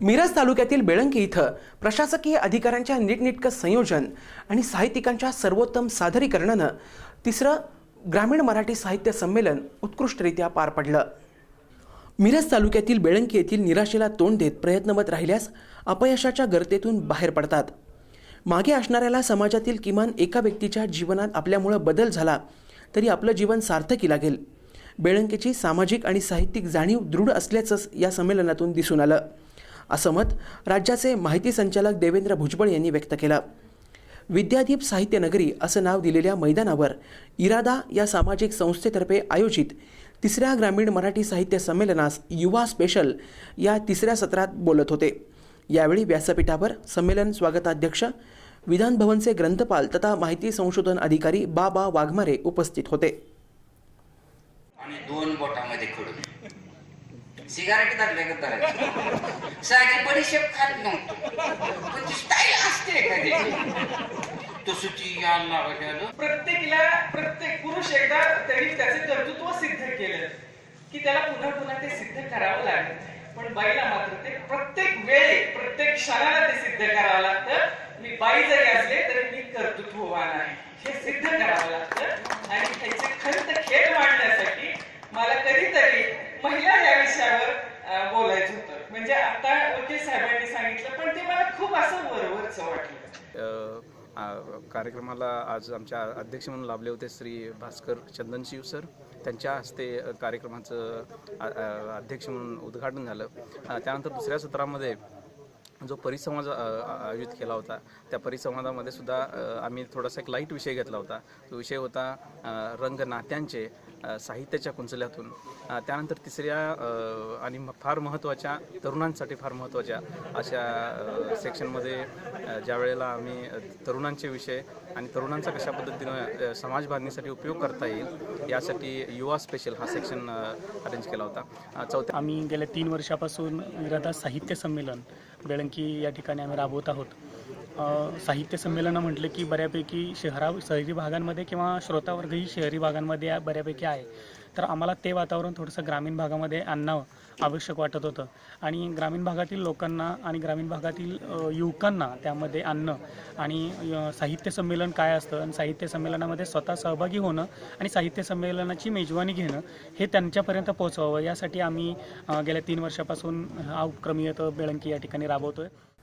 मिरज तालुक्यातील बेळंकी इथं प्रशासकीय अधिकाऱ्यांच्या नीटनेटकं संयोजन आणि साहित्यिकांच्या सर्वोत्तम सादरीकरणानं तिसरं ग्रामीण मराठी साहित्य संमेलन उत्कृष्टरित्या पार पडलं. मिरज तालुक्यातील बेळंकी येथील निराशेला तोंड देत प्रयत्नवत राहिल्यास अपयशाच्या गर्तेतून बाहेर पडतात. मागे असणाऱ्याला समाजातील किमान एका व्यक्तीच्या जीवनात आपल्यामुळं बदल झाला तरी आपलं जीवन सार्थकी लागेल. बेळंकीची सामाजिक आणि साहित्यिक जाणीव दृढ असल्याचंच या संमेलनातून दिसून आलं. असं मत राज्याचे माहिती संचालक देवेंद्र भुजबळ यांनी व्यक्त केलं. विद्यादीप साहित्य नगरी असं नाव दिलेल्या मैदानावर इरादा या सामाजिक संस्थेतर्फे आयोजित तिसऱ्या ग्रामीण मराठी साहित्य संमेलनास युवा स्पेशल या तिसऱ्या सत्रात बोलत होते. यावेळी व्यासपीठावर संमेलन स्वागताध्यक्ष विधानभवनचे ग्रंथपाल तथा माहिती संशोधन अधिकारी बा बा वाघमारे उपस्थित होते. आणि दोन बोटामध्ये खडून सिगारेट धरल्या तर साधी बडीशेप खात नव्हतो पण ती स्टाईल असते एखादी. तसुची ती यायला प्रत्येकीला प्रत्येक पुरुष एकदा तरी त्याचे कर्तृत्व सिद्ध केलं की त्याला पुन्हा पुन्हा ते सिद्ध करावं लागेल. पण बाईला मात्र ते प्रत्येक वेळी प्रत्येक क्षणाला ते सिद्ध करावं लागतं. मी बाई जरी असले तरी मी कर्तृत्ववान आहे. हे सिद्ध करावं लागतं. आणि त्याचे खंत खेळ मांडण्यासाठी मला कधीतरी म्हणजे आता वकील साहेबांनी सांगितलं पण ते मला खूप असं वरवरच वाटलं. कार्यक्रमाला आज आमच्या अध्यक्ष म्हणून लाभले होते श्री भास्कर चंदनशिव सर. त्यांच्या हस्ते कार्यक्रमाचं अध्यक्ष म्हणून उद्घाटन झालं. त्यानंतर दुसऱ्या सत्रामध्ये जो परिसंवाद आयोजित केला होता त्या परिसंवादामध्ये सुद्धा आम्ही थोडासा एक लाइट विषय घेतला होता. तो विषय होता रंग नात्यांचे साहित्याच्या कुंचल्यातून. त्यानंतर तिसऱ्या आणि म- फार महत्त्वाच्या तरुणांसाठी फार महत्त्वाच्या अशा सेक्शनमध्ये ज्या वेळेला आम्ही तरुणांचे विषय आणि तरुणांचा कशा पद्धतीनं समाज बांधणीसाठी उपयोग करता येईल यासाठी युवा स्पेशल हा सेक्शन अरेंज केला होता. चौथ्या आम्ही गेल्या तीन वर्षापासून विराधा साहित्य संमेलन बेळंकी या ठिकाणी आम्ही राबवत आहोत. साहित्य संमेलनं म्हटलं की बऱ्यापैकी शहरा शहरी भागांमध्ये किंवा श्रोतावर्गही शहरी भागांमध्ये बऱ्यापैकी आहे. तर आम्हाला ते वातावरण थोडंसं ग्रामीण भागामध्ये आणणं आवश्यक वाटत होतं. आणि ग्रामीण भागातील लोकांना आणि ग्रामीण भागातील युवकांना त्यामध्ये आणणं आणि साहित्य संमेलन काय असतं आणि साहित्य संमेलनामध्ये स्वतः सहभागी होणं आणि साहित्य संमेलनाची मेजवानी घेणं हे त्यांच्यापर्यंत पोहोचवावं. यासाठी आम्ही गेल्या तीन वर्षापासून हा उपक्रम येतं बेळंकी या ठिकाणी राबवतो आहे